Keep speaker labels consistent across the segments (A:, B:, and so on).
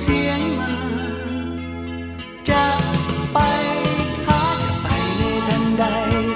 A: เสียงมา จะไปหาจะไปในทันใด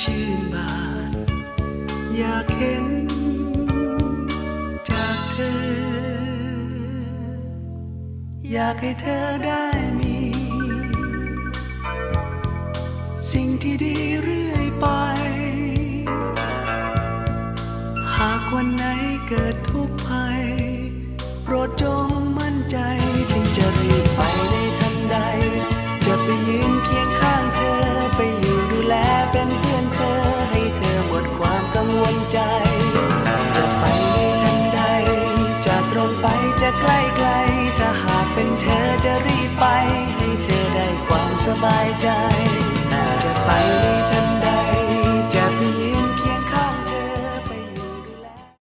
A: ชื่นบานอยากเห็นจากเธอ อยากให้เธอได้มี สิ่งที่ดีเรื่อยไป หากวันไหนเกิดทุกข์ภัย โปรดจงมั่นใจจึงจะรีบไป ใกล้ไกล ถ้าหากเป็นเธอจะรีบไป ให้เธอได้ความสบายใจ